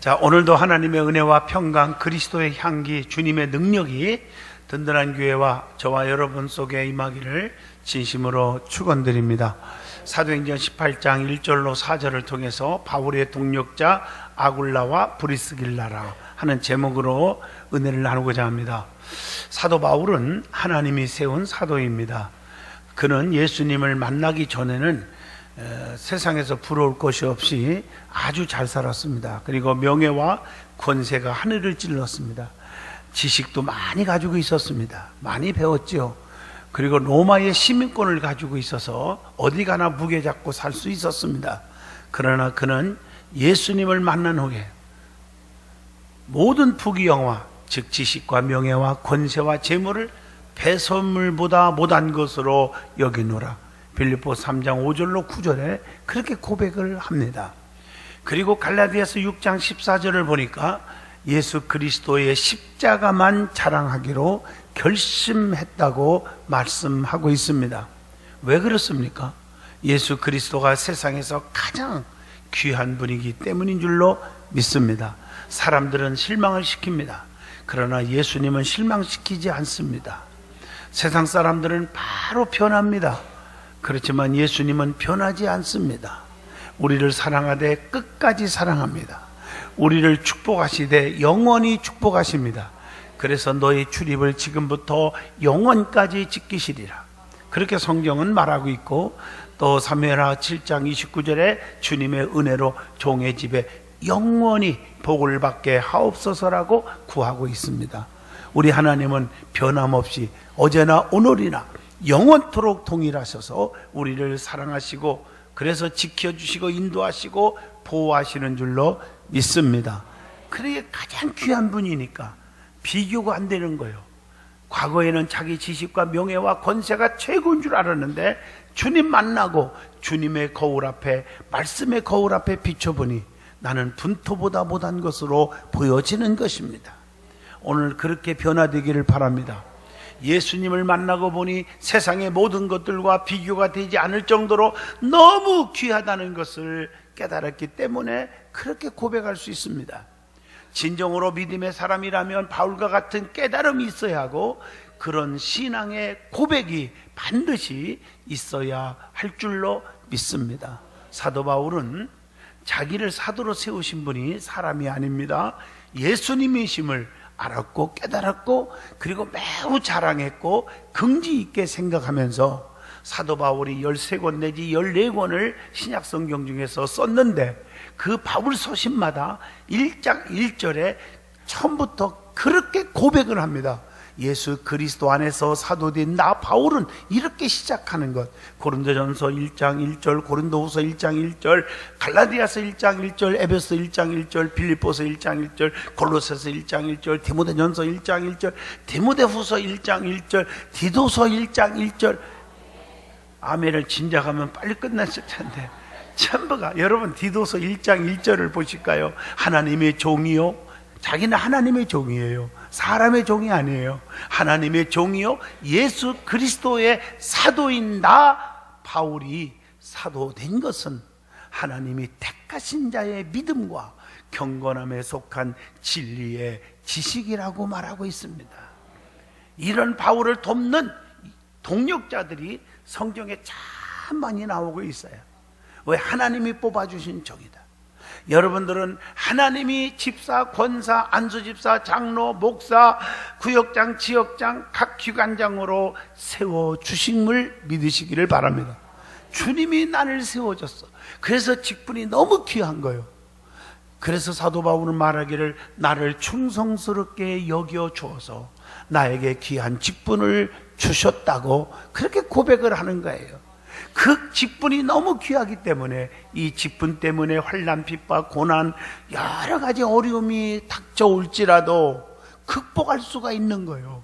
자, 오늘도 하나님의 은혜와 평강, 그리스도의 향기, 주님의 능력이 든든한 교회와 저와 여러분 속에 임하기를 진심으로 축원드립니다. 사도행전 18장 1절로 4절을 통해서 바울의 동력자 아굴라와 브리스길라라 하는 제목으로 은혜를 나누고자 합니다. 사도 바울은 하나님이 세운 사도입니다. 그는 예수님을 만나기 전에는 에, 세상에서 부러울 것이 없이 아주 잘 살았습니다. 그리고 명예와 권세가 하늘을 찔렀습니다. 지식도 많이 가지고 있었습니다. 많이 배웠죠. 그리고 로마의 시민권을 가지고 있어서 어디 가나 무게 잡고 살 수 있었습니다. 그러나 그는 예수님을 만난 후에 모든 부귀영화, 즉 지식과 명예와 권세와 재물을 배선물보다 못한 것으로 여기노라. 빌립보 3장 5절로 9절에 그렇게 고백을 합니다. 그리고 갈라디아서 6장 14절을 보니까 예수 그리스도의 십자가만 자랑하기로 결심했다고 말씀하고 있습니다. 왜 그렇습니까? 예수 그리스도가 세상에서 가장 귀한 분이기 때문인 줄로 믿습니다. 사람들은 실망을 시킵니다. 그러나 예수님은 실망시키지 않습니다. 세상 사람들은 바로 변합니다. 그렇지만 예수님은 변하지 않습니다. 우리를 사랑하되 끝까지 사랑합니다. 우리를 축복하시되 영원히 축복하십니다. 그래서 너의 출입을 지금부터 영원까지 지키시리라. 그렇게 성경은 말하고 있고 또 사무엘하 7장 29절에 주님의 은혜로 종의 집에 영원히 복을 받게 하옵소서라고 구하고 있습니다. 우리 하나님은 변함없이 어제나 오늘이나 영원토록 동일하셔서 우리를 사랑하시고 그래서 지켜주시고 인도하시고 보호하시는 줄로 믿습니다. 그게 가장 귀한 분이니까 비교가 안 되는 거예요. 과거에는 자기 지식과 명예와 권세가 최고인 줄 알았는데 주님 만나고 주님의 거울 앞에 말씀의 거울 앞에 비춰보니 나는 분토보다 못한 것으로 보여지는 것입니다. 오늘 그렇게 변화되기를 바랍니다. 예수님을 만나고 보니 세상의 모든 것들과 비교가 되지 않을 정도로 너무 귀하다는 것을 깨달았기 때문에 그렇게 고백할 수 있습니다. 진정으로 믿음의 사람이라면 바울과 같은 깨달음이 있어야 하고 그런 신앙의 고백이 반드시 있어야 할 줄로 믿습니다. 사도 바울은 자기를 사도로 세우신 분이 사람이 아닙니다. 예수님이심을 알았고 깨달았고 그리고 매우 자랑했고 긍지 있게 생각하면서 사도 바울이 13권 내지 14권을 신약 성경 중에서 썼는데 그 바울 서신마다 1장 1절에 처음부터 그렇게 고백을 합니다. 예수 그리스도 안에서 사도된 나 바울은 이렇게 시작하는 것. 고린도전서 1장 1절, 고린도후서 1장 1절, 갈라디아서 1장 1절, 에베소 1장 1절, 빌립보서 1장 1절, 골로새서 1장 1절, 디모데전서 1장 1절, 디모데후서 1장 1절, 디도서 1장 1절. 아멘을 진작하면 빨리 끝났을 텐데. 전부가 여러분 디도서 1장 1절을 보실까요? 하나님의 종이요. 자기는 하나님의 종이에요. 사람의 종이 아니에요. 하나님의 종이요. 예수 그리스도의 사도인 나 바울이 사도된 것은 하나님이 택하신 자의 믿음과 경건함에 속한 진리의 지식이라고 말하고 있습니다. 이런 바울을 돕는 동력자들이 성경에 참 많이 나오고 있어요. 왜 하나님이 뽑아주신 종이다. 여러분들은 하나님이 집사, 권사, 안수집사, 장로, 목사, 구역장, 지역장, 각 기관장으로 세워주심을 믿으시기를 바랍니다. 주님이 나를 세워줬어. 그래서 직분이 너무 귀한 거예요. 그래서 사도 바울은 말하기를 나를 충성스럽게 여겨 주어서 나에게 귀한 직분을 주셨다고 그렇게 고백을 하는 거예요. 그 직분이 너무 귀하기 때문에 이 직분 때문에 환란, 핍박, 고난 여러 가지 어려움이 닥쳐올지라도 극복할 수가 있는 거예요.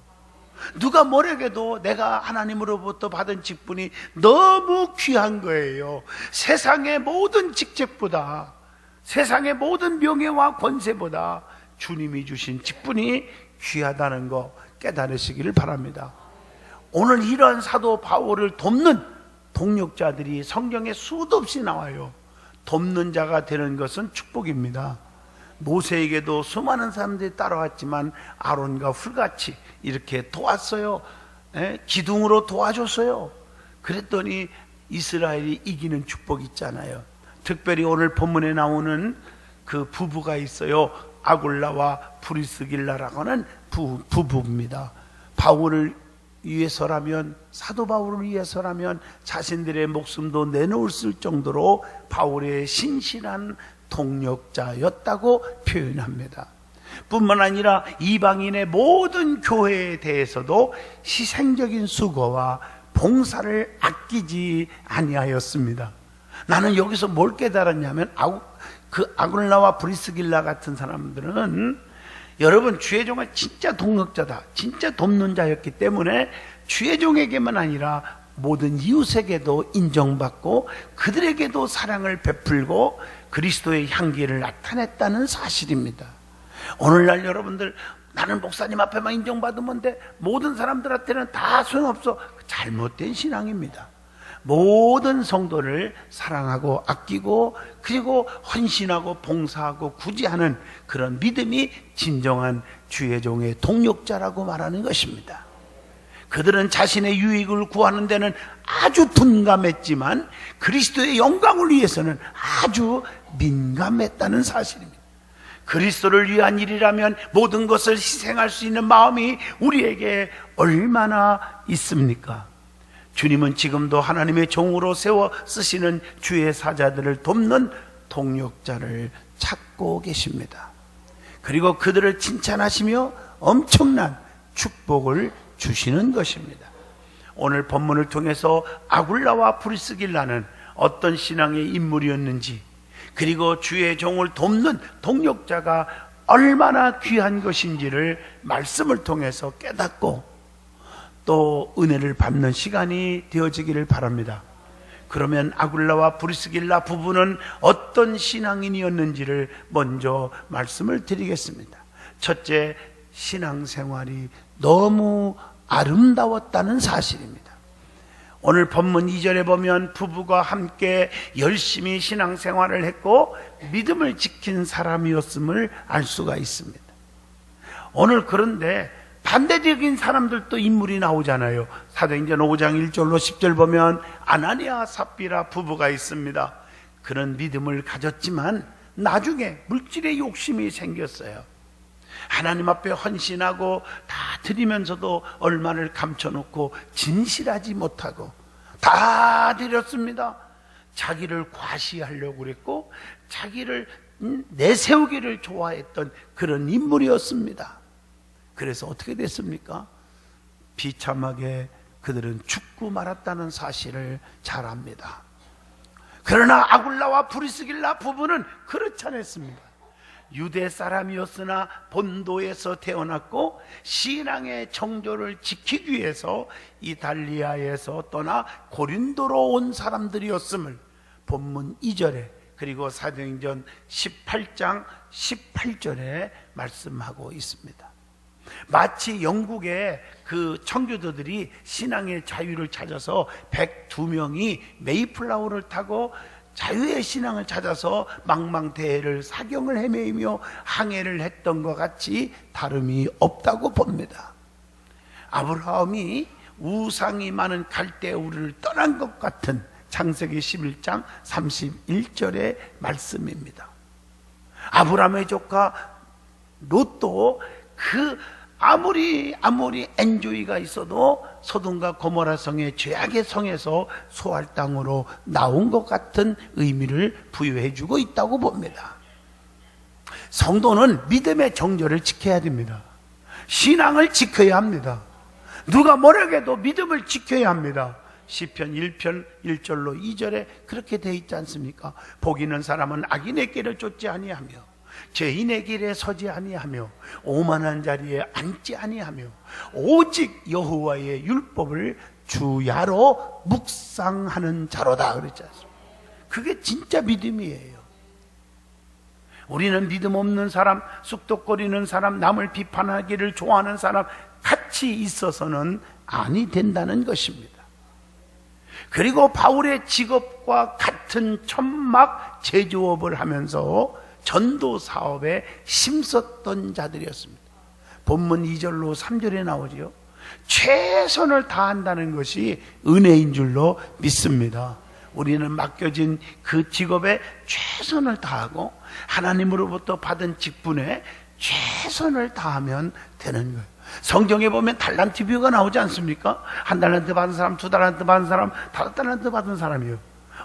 누가 뭐래게도 내가 하나님으로부터 받은 직분이 너무 귀한 거예요. 세상의 모든 직책보다 세상의 모든 명예와 권세보다 주님이 주신 직분이 귀하다는 거 깨달으시기를 바랍니다. 오늘 이러한 사도 바울을 돕는 동력자들이 성경에 수도 없이 나와요. 돕는 자가 되는 것은 축복입니다. 모세에게도 수많은 사람들이 따라왔지만 아론과 훌같이 이렇게 도왔어요. 예? 기둥으로 도와줬어요. 그랬더니 이스라엘이 이기는 축복이 있잖아요. 특별히 오늘 본문에 나오는 그 부부가 있어요. 아굴라와 브리스길라라고 하는 부, 부부입니다. 바울을 위해서라면 사도 바울을 위해서라면 자신들의 목숨도 내놓을 정도로 바울의 신실한 동력자였다고 표현합니다. 뿐만 아니라 이방인의 모든 교회에 대해서도 희생적인 수고와 봉사를 아끼지 아니하였습니다. 나는 여기서 뭘 깨달았냐면 그 아굴라와 브리스길라 같은 사람들은 여러분 주의 종은 진짜 동력자다. 진짜 돕는 자였기 때문에 주의 종에게만 아니라 모든 이웃에게도 인정받고 그들에게도 사랑을 베풀고 그리스도의 향기를 나타냈다는 사실입니다. 오늘날 여러분들 나는 목사님 앞에만 인정받으면 돼. 모든 사람들한테는 다 소용없어. 잘못된 신앙입니다. 모든 성도를 사랑하고 아끼고 그리고 헌신하고 봉사하고 구제하는 그런 믿음이 진정한 주의 종의 동력자라고 말하는 것입니다. 그들은 자신의 유익을 구하는 데는 아주 둔감했지만 그리스도의 영광을 위해서는 아주 민감했다는 사실입니다. 그리스도를 위한 일이라면 모든 것을 희생할 수 있는 마음이 우리에게 얼마나 있습니까? 주님은 지금도 하나님의 종으로 세워 쓰시는 주의 사자들을 돕는 동력자를 찾고 계십니다. 그리고 그들을 칭찬하시며 엄청난 축복을 주시는 것입니다. 오늘 본문을 통해서 아굴라와 브리스길라는 어떤 신앙의 인물이었는지 그리고 주의 종을 돕는 동력자가 얼마나 귀한 것인지를 말씀을 통해서 깨닫고 또 은혜를 받는 시간이 되어지기를 바랍니다. 그러면 아굴라와 브리스길라 부부는 어떤 신앙인이었는지를 먼저 말씀을 드리겠습니다. 첫째, 신앙생활이 너무 아름다웠다는 사실입니다. 오늘 본문 2절에 보면 부부가 함께 열심히 신앙생활을 했고 믿음을 지킨 사람이었음을 알 수가 있습니다. 오늘 그런데 반대적인 사람들도 인물이 나오잖아요. 사도행전 5장 1절로 10절 보면 아나니아 삽비라 부부가 있습니다. 그런 믿음을 가졌지만 나중에 물질의 욕심이 생겼어요. 하나님 앞에 헌신하고 다 드리면서도 얼마를 감춰놓고 진실하지 못하고 다 드렸습니다. 자기를 과시하려고 그랬고 자기를 내세우기를 좋아했던 그런 인물이었습니다. 그래서 어떻게 됐습니까? 비참하게 그들은 죽고 말았다는 사실을 잘 압니다. 그러나 아굴라와 브리스길라 부부는 그렇지 않았습니다. 유대 사람이었으나 본도에서 태어났고 신앙의 정조를 지키기 위해서 이달리아에서 떠나 고린도로 온 사람들이었음을 본문 2절에 그리고 사도행전 18장 18절에 말씀하고 있습니다. 마치 영국의 그 청교도들이 신앙의 자유를 찾아서 102명이 메이플라워를 타고 자유의 신앙을 찾아서 망망대해를 사경을 헤매이며 항해를 했던 것 같이 다름이 없다고 봅니다. 아브라함이 우상이 많은 갈대우를 떠난 것 같은 창세기 11장 31절의 말씀입니다. 아브라함의 조카 롯도 그 아무리 아무리 엔조이가 있어도 소돔과 고모라 성의 죄악의 성에서 소할 땅으로 나온 것 같은 의미를 부여해 주고 있다고 봅니다. 성도는 믿음의 정절을 지켜야 됩니다. 신앙을 지켜야 합니다. 누가 뭐라고 해도 믿음을 지켜야 합니다. 시편 1편 1절로 2절에 그렇게 돼 있지 않습니까? 복 있는 사람은 악인의 길을 쫓지 아니하며 죄인의 길에 서지 아니하며 오만한 자리에 앉지 아니하며 오직 여호와의 율법을 주야로 묵상하는 자로다 그랬지 않습니까? 그게 진짜 믿음이에요. 우리는 믿음 없는 사람, 쑥덕거리는 사람, 남을 비판하기를 좋아하는 사람 같이 있어서는 아니 된다는 것입니다. 그리고 바울의 직업과 같은 천막 제조업을 하면서 전도 사업에 힘썼던 자들이었습니다. 본문 2절로 3절에 나오지요. 최선을 다한다는 것이 은혜인 줄로 믿습니다. 우리는 맡겨진 그 직업에 최선을 다하고 하나님으로부터 받은 직분에 최선을 다하면 되는 거예요. 성경에 보면 달란트 비유가 나오지 않습니까? 한 달란트 받은 사람, 두 달란트 받은 사람, 다섯 달란트 받은 사람이요.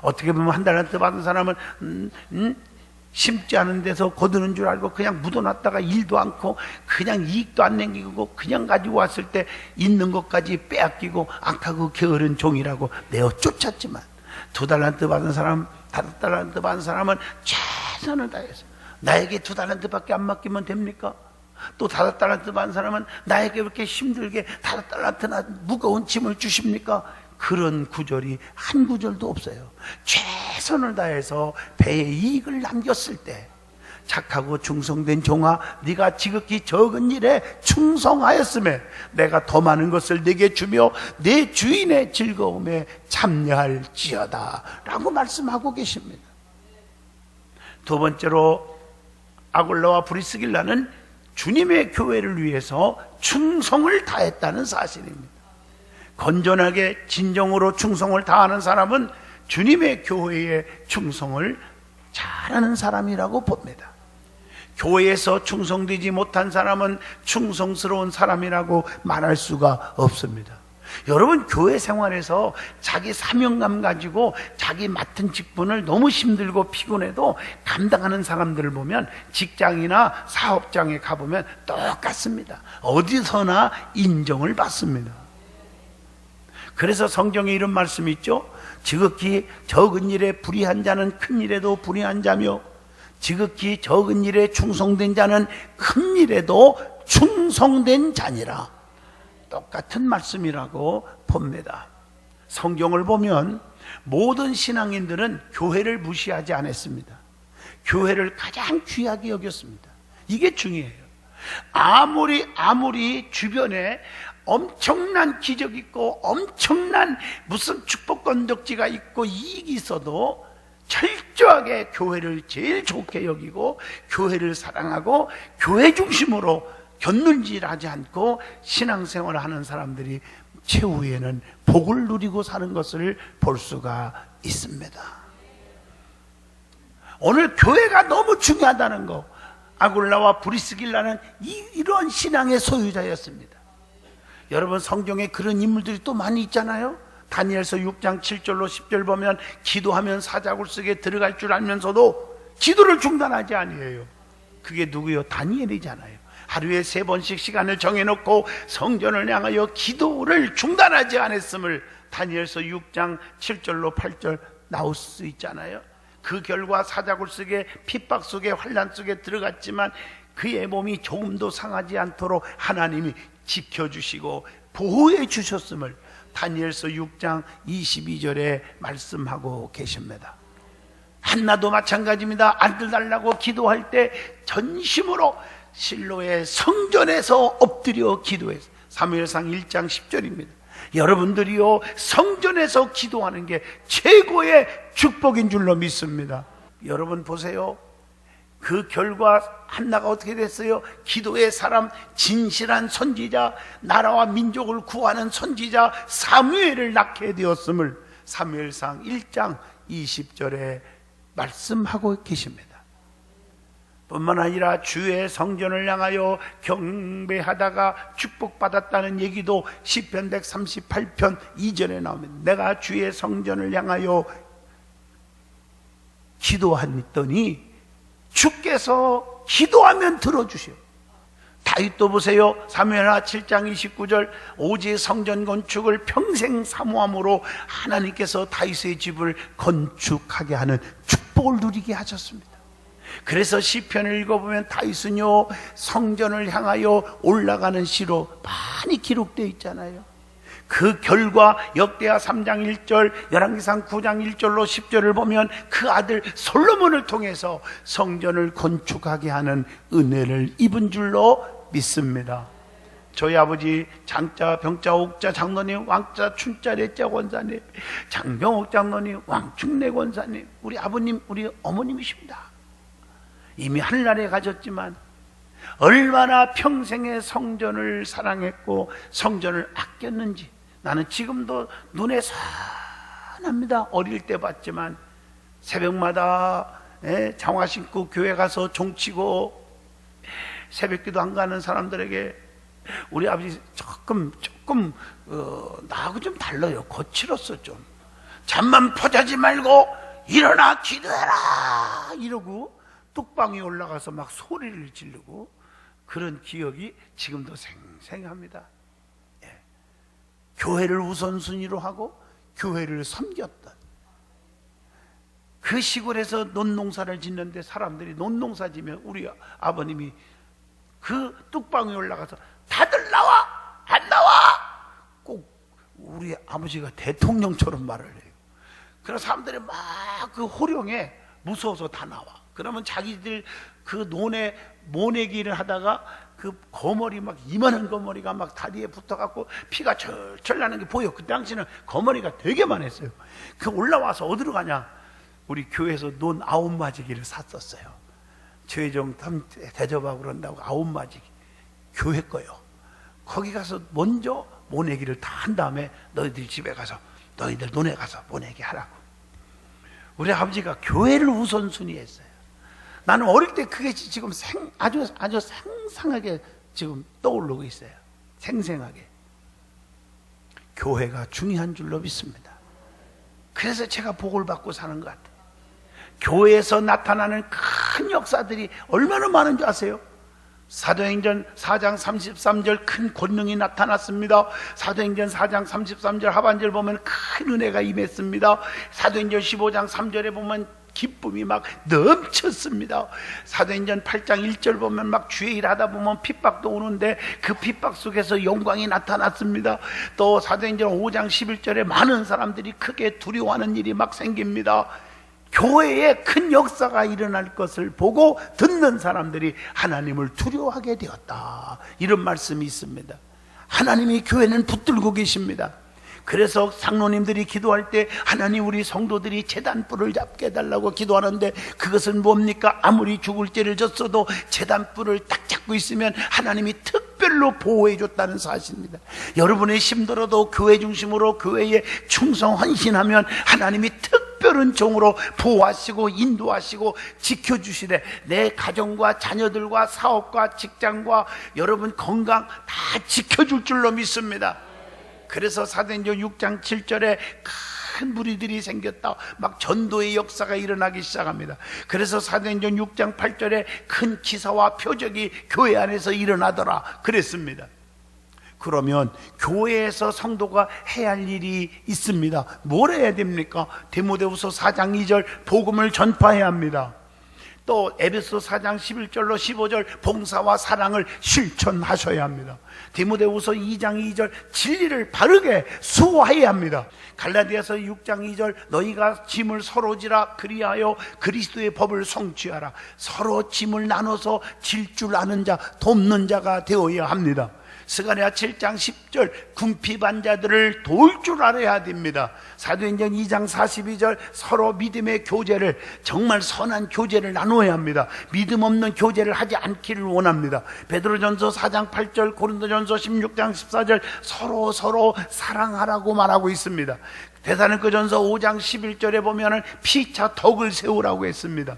어떻게 보면 한 달란트 받은 사람은 음, 음, 심지 않은 데서 거두는 줄 알고 그냥 묻어놨다가 일도 않고 그냥 이익도 안 남기고 그냥 가지고 왔을 때 있는 것까지 빼앗기고 악하고 게으른 종이라고 내어 쫓았지만 두 달란트 받은 사람, 다섯 달란트 받은 사람은 최선을 다해서 나에게 두 달란트밖에 안 맡기면 됩니까? 또 다섯 달란트 받은 사람은 나에게 이렇게 힘들게 다섯 달란트나 무거운 짐을 주십니까? 그런 구절이 한 구절도 없어요. 최선을 다해서 배에 이익을 남겼을 때 착하고 충성된 종아 네가 지극히 적은 일에 충성하였음에 내가 더 많은 것을 네게 주며 내 주인의 즐거움에 참여할지어다 라고 말씀하고 계십니다 두 번째로 아굴라와 브리스길라는 주님의 교회를 위해서 충성을 다했다는 사실입니다 건전하게 진정으로 충성을 다하는 사람은 주님의 교회에 충성을 잘하는 사람이라고 봅니다. 교회에서 충성되지 못한 사람은 충성스러운 사람이라고 말할 수가 없습니다. 여러분 교회 생활에서 자기 사명감 가지고 자기 맡은 직분을 너무 힘들고 피곤해도 감당하는 사람들을 보면 직장이나 사업장에 가보면 똑같습니다. 어디서나 인정을 받습니다. 그래서 성경에 이런 말씀이 있죠. 지극히 적은 일에 불의한 자는 큰 일에도 불의한 자며 지극히 적은 일에 충성된 자는 큰 일에도 충성된 자니라. 똑같은 말씀이라고 봅니다. 성경을 보면 모든 신앙인들은 교회를 무시하지 않았습니다. 교회를 가장 귀하게 여겼습니다. 이게 중요해요. 아무리 아무리 주변에 엄청난 기적 있고 엄청난 무슨 축복 건덕지가 있고 이익이 있어도 철저하게 교회를 제일 좋게 여기고 교회를 사랑하고 교회 중심으로 견눈질하지 않고 신앙생활을 하는 사람들이 최후에는 복을 누리고 사는 것을 볼 수가 있습니다. 오늘 교회가 너무 중요하다는 거. 아굴라와 브리스길라는 이런 신앙의 소유자였습니다. 여러분 성경에 그런 인물들이 또 많이 있잖아요. 다니엘서 6장 7절로 10절 보면 기도하면 사자굴 속에 들어갈 줄 알면서도 기도를 중단하지 아니에요. 그게 누구요? 다니엘이잖아요. 하루에 세 번씩 시간을 정해놓고 성전을 향하여 기도를 중단하지 않았음을 다니엘서 6장 7절로 8절 나올 수 있잖아요. 그 결과 사자굴 속에 핍박 속에 환란 속에 들어갔지만 그의 몸이 조금도 상하지 않도록 하나님이 지켜주시고 보호해 주셨음을 다니엘서 6장 22절에 말씀하고 계십니다. 한나도 마찬가지입니다. 아들 달라고 기도할 때 전심으로 실로의 성전에서 엎드려 기도했어요. 사무엘상 1장 10절입니다. 여러분들이요 성전에서 기도하는 게 최고의 축복인 줄로 믿습니다. 여러분 보세요. 그 결과 한나가 어떻게 됐어요? 기도의 사람, 진실한 선지자, 나라와 민족을 구하는 선지자 사무엘을 낳게 되었음을 사무엘상 1장 20절에 말씀하고 계십니다. 뿐만 아니라 주의 성전을 향하여 경배하다가 축복받았다는 얘기도 시편 138편 2절에 나옵니다. 내가 주의 성전을 향하여 기도했더니 주께서 기도하면 들어주시오. 다윗도 보세요. 사무엘하 7장 29절 오직 성전 건축을 평생 사모함으로 하나님께서 다윗의 집을 건축하게 하는 축복을 누리게 하셨습니다. 그래서 시편을 읽어보면 다윗은요 성전을 향하여 올라가는 시로 많이 기록되어 있잖아요. 그 결과 역대하 3장 1절, 열왕기상 9장 1절로 10절을 보면 그 아들 솔로몬을 통해서 성전을 건축하게 하는 은혜를 입은 줄로 믿습니다. 저희 아버지 장자, 병자, 옥자 장로님, 왕자, 춘자, 내자 권사님, 장병옥 장로님, 왕충내 권사님, 우리 아버님, 우리 어머님이십니다. 이미 하늘나라에 가졌지만 얼마나 평생의 성전을 사랑했고 성전을 아꼈는지 나는 지금도 눈에 선합니다. 어릴 때 봤지만 새벽마다 예, 장화 신고 교회 가서 종치고 새벽기도 안 가는 사람들에게 우리 아버지 조금 조금 어, 나하고 좀 달라요. 거칠었어 좀. 잠만 퍼자지 말고 일어나 기도해라 이러고 뚝방에 올라가서 막 소리를 지르고 그런 기억이 지금도 생생합니다. 예. 교회를 우선순위로 하고 교회를 섬겼던 그 시골에서 논농사를 짓는데 사람들이 논농사 지면 우리 아버님이 그 뚝방에 올라가서 다들 나와 안 나와 꼭 우리 아버지가 대통령처럼 말을 해요. 그래서 사람들이 막 그 호령에 무서워서 다 나와. 그러면 자기들 그 논에 모내기를 하다가 그 거머리 막 이만한 거머리가 막 다리에 붙어갖고 피가 철철 나는 게 보여. 그 당시는 거머리가 되게 많았어요. 그 올라와서 어디로 가냐? 우리 교회에서 논 아홉 마지기를 샀었어요. 최종 대접하고 그런다고 아홉 마지기 교회 거요. 거기 가서 먼저 모내기를 다 한 다음에 너희들 집에 가서 너희들 논에 가서 모내기 하라고. 우리 아버지가 교회를 우선순위 했어요. 나는 어릴 때 그게 지금 생, 아주 아주 상상하게 지금 떠오르고 있어요. 생생하게. 교회가 중요한 줄로 믿습니다. 그래서 제가 복을 받고 사는 것 같아요. 교회에서 나타나는 큰 역사들이 얼마나 많은 줄 아세요? 사도행전 4장 33절 큰 권능이 나타났습니다. 사도행전 4장 33절 하반절 보면 큰 은혜가 임했습니다. 사도행전 15장 3절에 보면 기쁨이 막 넘쳤습니다. 사도행전 8장 1절 보면 막 주의 일하다 보면 핍박도 오는데 그 핍박 속에서 영광이 나타났습니다. 또 사도행전 5장 11절에 많은 사람들이 크게 두려워하는 일이 막 생깁니다. 교회에 큰 역사가 일어날 것을 보고 듣는 사람들이 하나님을 두려워하게 되었다. 이런 말씀이 있습니다. 하나님이 교회는 붙들고 계십니다. 그래서 상노님들이 기도할 때 하나님 우리 성도들이 재단불을 잡게 해달라고 기도하는데 그것은 뭡니까? 아무리 죽을 죄를 졌어도 재단불을 딱 잡고 있으면 하나님이 특별로 보호해 줬다는 사실입니다. 여러분의 힘들어도 교회 중심으로 교회에 충성 헌신하면 하나님이 특별한 종으로 보호하시고 인도하시고 지켜주시되 내 가정과 자녀들과 사업과 직장과 여러분 건강 다 지켜줄 줄로 믿습니다. 그래서 사도행전 6장 7절에 큰 무리들이 생겼다. 막 전도의 역사가 일어나기 시작합니다. 그래서 사도행전 6장 8절에 큰 기사와 표적이 교회 안에서 일어나더라. 그랬습니다. 그러면 교회에서 성도가 해야 할 일이 있습니다. 뭘 해야 됩니까? 데모데후서 4장 2절 복음을 전파해야 합니다. 또 에베소 4장 11절로 15절 봉사와 사랑을 실천하셔야 합니다. 디모데후서 2장 2절 진리를 바르게 수호해야 합니다. 갈라디아서 6장 2절 너희가 짐을 서로 지라 그리하여 그리스도의 법을 성취하라. 서로 짐을 나눠서 질 줄 아는 자, 돕는 자가 되어야 합니다. 스가랴 7장 10절 군피반 자들을 도울 줄 알아야 됩니다. 사도행전 2장 42절 서로 믿음의 교제를 정말 선한 교제를 나누어야 합니다. 믿음 없는 교제를 하지 않기를 원합니다. 베드로전서 4장 8절 고린도전서 16장 14절 서로 서로 사랑하라고 말하고 있습니다. 대사는그 전서 5장 11절에 보면은 피차 덕을 세우라고 했습니다.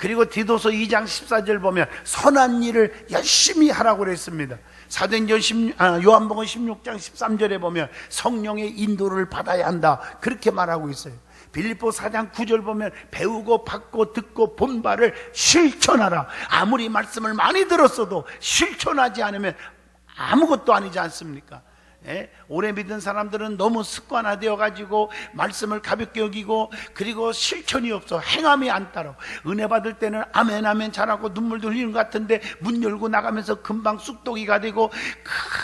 그리고 디도서 2장 14절 보면 선한 일을 열심히 하라고 그랬습니다. 사도행전 16, 아, 요한복음 16장 13절에 보면 성령의 인도를 받아야 한다. 그렇게 말하고 있어요. 빌립보 4장 9절 보면 배우고 받고 듣고 본 바를 실천하라. 아무리 말씀을 많이 들었어도 실천하지 않으면 아무것도 아니지 않습니까? 예? 오래 믿은 사람들은 너무 습관화되어 가지고 말씀을 가볍게 여기고 그리고 실천이 없어. 행함이 안 따라 은혜 받을 때는 아멘 아멘 잘하고 눈물도 흘리는 것 같은데 문 열고 나가면서 금방 쑥독이가 되고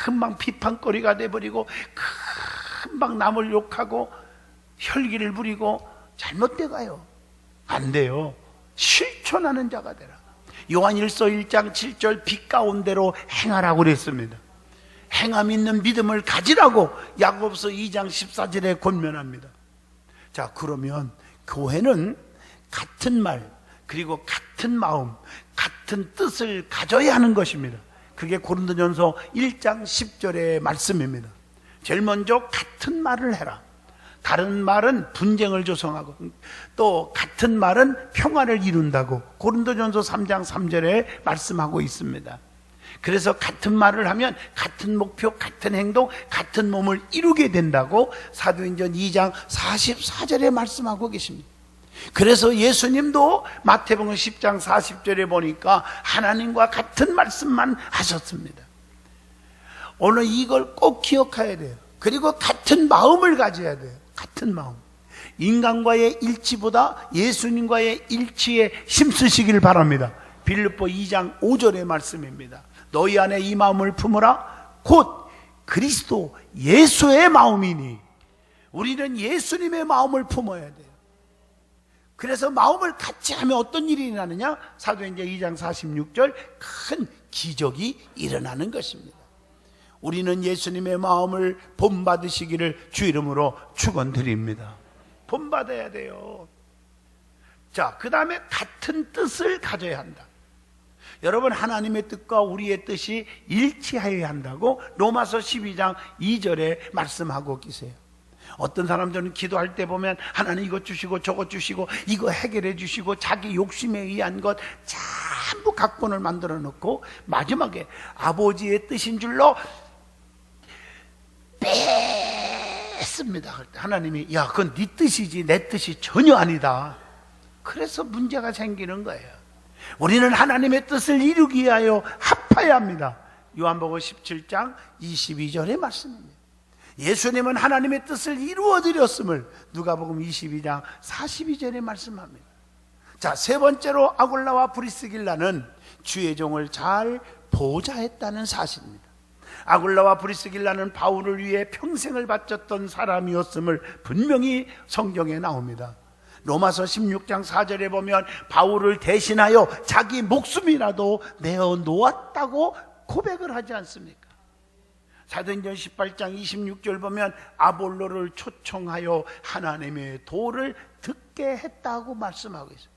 금방 비판거리가 돼버리고 금방 남을 욕하고 혈기를 부리고 잘못돼 가요. 안 돼요. 실천하는 자가 되라. 요한일서 1장 7절 빛 가운데로 행하라고 그랬습니다 행함 있는 믿음을 가지라고 야고보서 2장 14절에 권면합니다. 자, 그러면 교회는 같은 말, 그리고 같은 마음, 같은 뜻을 가져야 하는 것입니다. 그게 고린도전서 1장 10절의 말씀입니다. 제일 먼저 같은 말을 해라. 다른 말은 분쟁을 조성하고 또 같은 말은 평화를 이룬다고 고린도전서 3장 3절에 말씀하고 있습니다. 그래서 같은 말을 하면 같은 목표, 같은 행동, 같은 몸을 이루게 된다고 사도행전 2장 44절에 말씀하고 계십니다. 그래서 예수님도 마태복음 10장 40절에 보니까 하나님과 같은 말씀만 하셨습니다. 오늘 이걸 꼭 기억해야 돼요. 그리고 같은 마음을 가져야 돼요. 같은 마음. 인간과의 일치보다 예수님과의 일치에 힘쓰시길 바랍니다. 빌립보 2장 5절의 말씀입니다. 너희 안에 이 마음을 품으라. 곧 그리스도 예수의 마음이니. 우리는 예수님의 마음을 품어야 돼요. 그래서 마음을 같이 하면 어떤 일이 일어나느냐? 사도행전 2장 46절 큰 기적이 일어나는 것입니다. 우리는 예수님의 마음을 본받으시기를 주 이름으로 축원드립니다. 본받아야 돼요. 자, 그 다음에 같은 뜻을 가져야 한다. 여러분 하나님의 뜻과 우리의 뜻이 일치하여야 한다고 로마서 12장 2절에 말씀하고 계세요. 어떤 사람들은 기도할 때 보면 하나님 이것 주시고 저것 주시고 이거 해결해 주시고 자기 욕심에 의한 것 전부 각본을 만들어 놓고 마지막에 아버지의 뜻인 줄로 뺐습니다. 하나님이 야 그건 네 뜻이지 내 뜻이 전혀 아니다. 그래서 문제가 생기는 거예요. 우리는 하나님의 뜻을 이루기 위하여 합해야 합니다. 요한복음 17장 22절의 말씀입니다. 예수님은 하나님의 뜻을 이루어 드렸음을 누가복음 22장 42절에 말씀합니다. 자, 세 번째로 아굴라와 브리스길라는 주의 종을 잘 보좌했다는 사실입니다. 아굴라와 브리스길라는 바울을 위해 평생을 바쳤던 사람이었음을 분명히 성경에 나옵니다. 로마서 16장 4절에 보면 바울을 대신하여 자기 목숨이라도 내어 놓았다고 고백을 하지 않습니까? 사도행전 18장 26절 보면 아볼로를 초청하여 하나님의 도를 듣게 했다고 말씀하고 있어요.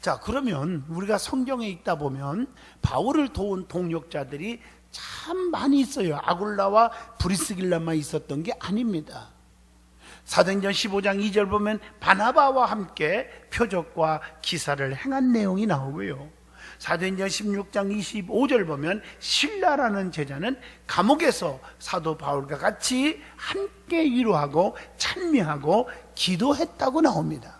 자, 그러면 우리가 성경에 읽다 보면 바울을 도운 동력자들이 참 많이 있어요. 아굴라와 브리스길라만 있었던 게 아닙니다. 사도행전 15장 2절 보면 바나바와 함께 표적과 기사를 행한 내용이 나오고요. 사도행전 16장 25절 보면 신라라는 제자는 감옥에서 사도 바울과 같이 함께 위로하고 찬미하고 기도했다고 나옵니다.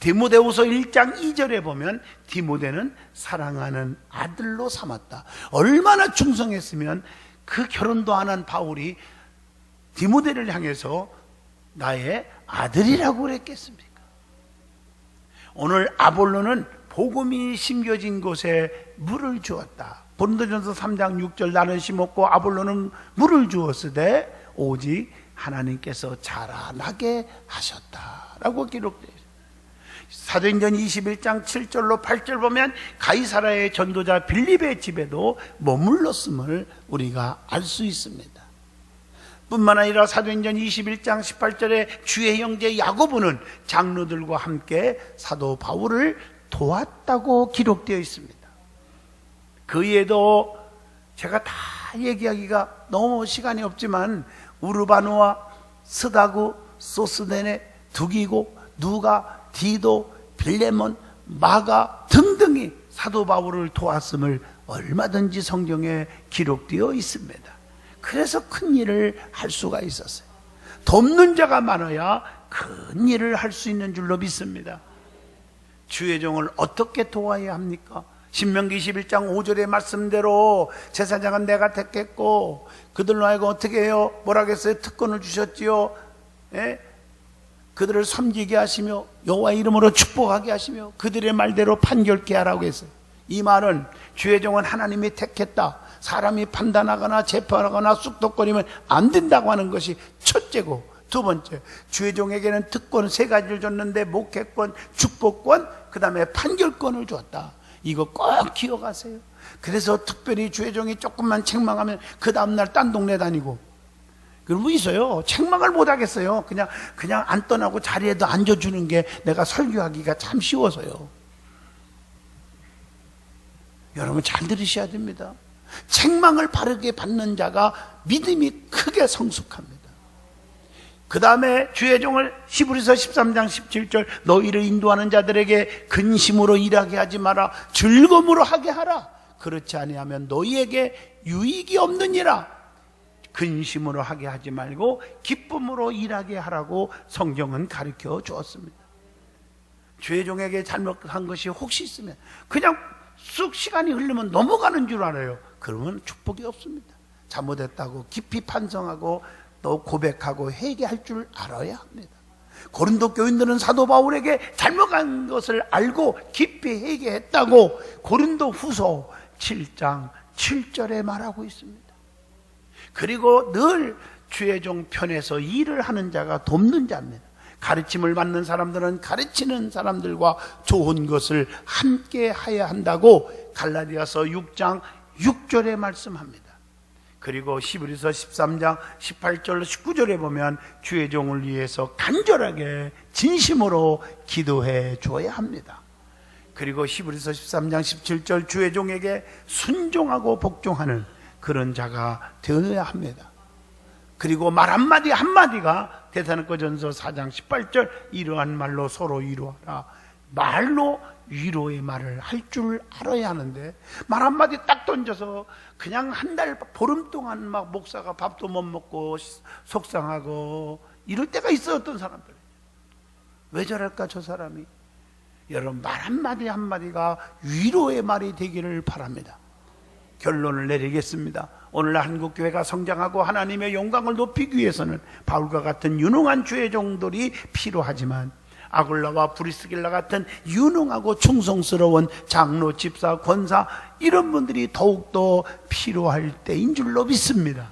디모데후서 1장 2절에 보면 디모데는 사랑하는 아들로 삼았다. 얼마나 충성했으면 그 결혼도 안 한 바울이 디모데를 향해서 나의 아들이라고 그랬겠습니까? 오늘 아볼로는 복음이 심겨진 곳에 물을 주었다. 본도전서 3장 6절 나는 심었고 아볼로는 물을 주었으되 오직 하나님께서 자라나게 하셨다라고 기록되어. 사도행전 21장 7절로 8절 보면 가이사라의 전도자 빌립의 집에도 머물렀음을 우리가 알 수 있습니다. 뿐만 아니라 사도행전 21장 18절에 주의 형제 야고보는 장로들과 함께 사도 바울을 도왔다고 기록되어 있습니다. 그 외에도 제가 다 얘기하기가 너무 시간이 없지만 우르바노와 스다구, 소스데네, 두기고, 누가, 디도, 빌레몬, 마가 등등이 사도 바울을 도왔음을 얼마든지 성경에 기록되어 있습니다. 그래서 큰 일을 할 수가 있었어요. 돕는 자가 많아야 큰 일을 할 수 있는 줄로 믿습니다. 주의 종을 어떻게 도와야 합니까? 신명기 21장 5절의 말씀대로 제사장은 내가 택했고 그들로 하여금 어떻게 해요? 뭐라겠어요? 특권을 주셨지요. 예? 그들을 섬기게 하시며 여호와 이름으로 축복하게 하시며 그들의 말대로 판결케 하라고 했어요. 이 말은 주의 종은 하나님이 택했다. 사람이 판단하거나 재판하거나 쑥덕거리면 안 된다고 하는 것이 첫째고 두 번째 주의 종에게는 특권 세 가지를 줬는데 목회권, 축복권, 그 다음에 판결권을 줬다. 이거 꼭 기억하세요. 그래서 특별히 주의 종이 조금만 책망하면 그 다음날 딴 동네 다니고 그러면 있어요. 책망을 못 하겠어요. 그냥 그냥 안 떠나고 자리에도 앉아 주는 게 내가 설교하기가 참 쉬워서요. 여러분 잘 들으셔야 됩니다. 책망을 바르게 받는 자가 믿음이 크게 성숙합니다. 그 다음에 주의 종을 히브리서 13장 17절 너희를 인도하는 자들에게 근심으로 일하게 하지 마라 즐거움으로 하게 하라 그렇지 아니하면 너희에게 유익이 없느니라 근심으로 하게 하지 말고 기쁨으로 일하게 하라고 성경은 가르쳐 주었습니다. 주의 종에게 잘못한 것이 혹시 있으면 그냥 쑥 시간이 흐르면 넘어가는 줄 알아요. 그러면 축복이 없습니다. 잘못했다고 깊이 판성하고 또 고백하고 회개할 줄 알아야 합니다. 고린도 교인들은 사도 바울에게 잘못한 것을 알고 깊이 회개했다고 고린도 후서 7장 7절에 말하고 있습니다. 그리고 늘 주의 종 편에서 일을 하는 자가 돕는 자입니다. 가르침을 받는 사람들은 가르치는 사람들과 좋은 것을 함께 하야 한다고 갈라디아서 6장 6절에 말씀합니다. 그리고 히브리서 13장 18절 19절에 보면 주의 종을 위해서 간절하게 진심으로 기도해 줘야 합니다. 그리고 히브리서 13장 17절 주의 종에게 순종하고 복종하는 그런 자가 되어야 합니다. 그리고 말 한마디 한마디가 대사는거전서 4장 18절 이러한 말로 서로 위로하라. 말로 위로의 말을 할 줄 알아야 하는데 말 한마디 딱 던져서 그냥 한 달 보름 동안 막 목사가 밥도 못 먹고 속상하고 이럴 때가 있어 어떤 사람들. 왜 저럴까 저 사람이? 여러분 말 한마디 한마디가 위로의 말이 되기를 바랍니다. 결론을 내리겠습니다. 오늘날 한국교회가 성장하고 하나님의 영광을 높이기 위해서는 바울과 같은 유능한 주의 종들이 필요하지만 아굴라와 브리스길라 같은 유능하고 충성스러운 장로, 집사, 권사 이런 분들이 더욱더 필요할 때인 줄로 믿습니다.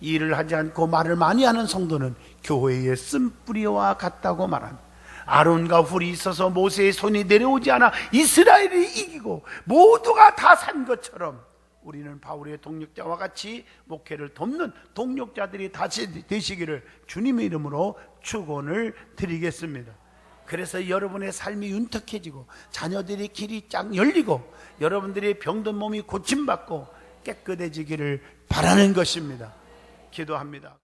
일을 하지 않고 말을 많이 하는 성도는 교회의 쓴뿌리와 같다고 말합니다. 아론과 훌이 있어서 모세의 손이 내려오지 않아 이스라엘이 이기고 모두가 다 산 것처럼 우리는 바울의 동력자와 같이 목회를 돕는 동력자들이 다시 되시기를 주님의 이름으로 축원을 드리겠습니다. 그래서 여러분의 삶이 윤택해지고 자녀들이 길이 쫙 열리고 여러분들이 병든 몸이 고침받고 깨끗해지기를 바라는 것입니다. 기도합니다.